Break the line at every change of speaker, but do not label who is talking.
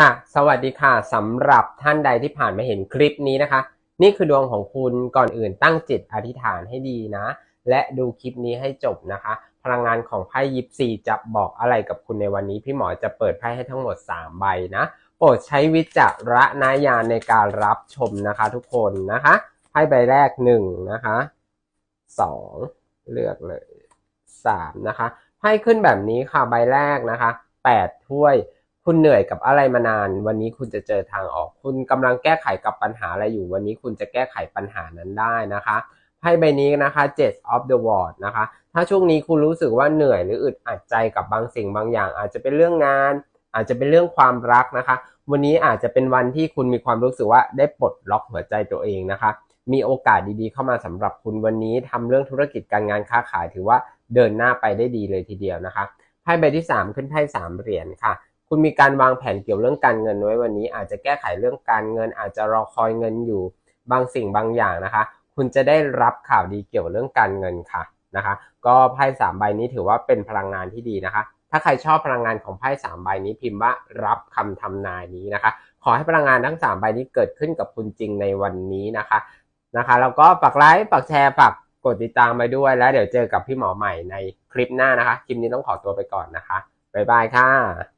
ค่ะ สวัสดีค่ะสำหรับท่านใดที่ผ่านมาเห็นคลิปนี้นะคะ นี่คือดวงของคุณก่อนอื่นตั้งจิตอธิษฐานให้ดีนะ และดูคลิปนี้ให้จบนะคะ พลังงานของไพ่ยิปซีจะบอกอะไรกับคุณในวันนี้ พี่หมอจะเปิดไพ่ให้ทั้งหมด 3 ใบนะ โปรดใช้วิจารณญาณในการรับชมนะคะทุกคนนะคะไพ่ใบแรก 1 นะคะ 2 เลือกเลย 3 นะคะไพ่ขึ้นแบบนี้ค่ะใบแรกนะคะ 8 ถ้วย คุณเหนื่อยกับอะไรมานาน วันนี้คุณจะเจอทางออก คุณกำลังแก้ไขกับปัญหาอะไรอยู่ วันนี้คุณจะแก้ไขปัญหานั้นได้นะคะไพ่ใบนี้นะคะ Jet of the World นะคะ ถ้าช่วงนี้คุณรู้สึกว่าเหนื่อยหรืออึดอัดใจกับบางสิ่งบางอย่าง อาจจะเป็นเรื่องงาน อาจจะเป็นเรื่องความรักนะคะ วันนี้อาจจะเป็นวันที่คุณมีความรู้สึกว่าได้ปลดล็อกหัวใจตัวเองนะคะ มีโอกาสดีๆ เข้ามาสำหรับคุณวันนี้ทำเรื่องธุรกิจการงานค้าขายถือว่าเดินหน้าไปได้ดีเลยทีเดียวนะคะไพ่ใบที่ 3 ขึ้นไพ่สามเหรียญค่ะ คุณมีการวางแผนเกี่ยวเรื่องการเงินไว้วันนี้อาจจะแก้ไขเรื่องการเงิน อาจจะรอคอยเงินอยู่บางสิ่งบางอย่างนะคะ คุณจะได้รับข่าวดีเกี่ยวเรื่องการเงินค่ะนะคะ ก็ไพ่สามใบนี้ถือว่าเป็นพลังงานที่ดีนะคะ ถ้าใครชอบพลังงานของไพ่สามใบนี้พิมพ์ว่ารับคำทำนายนี้นะคะ ขอให้พลังงานทั้งสามใบนี้เกิดขึ้นกับคุณจริงในวันนี้นะคะนะคะแล้วก็ฝากไลค์ฝากแชร์ฝากกดติดตามไปด้วยแล้วเดี๋ยวเจอกับพี่หมอใหม่ในคลิปหน้านะคะ คลิปนี้ต้องขอตัวไปก่อนนะคะ บ๊ายบายค่ะ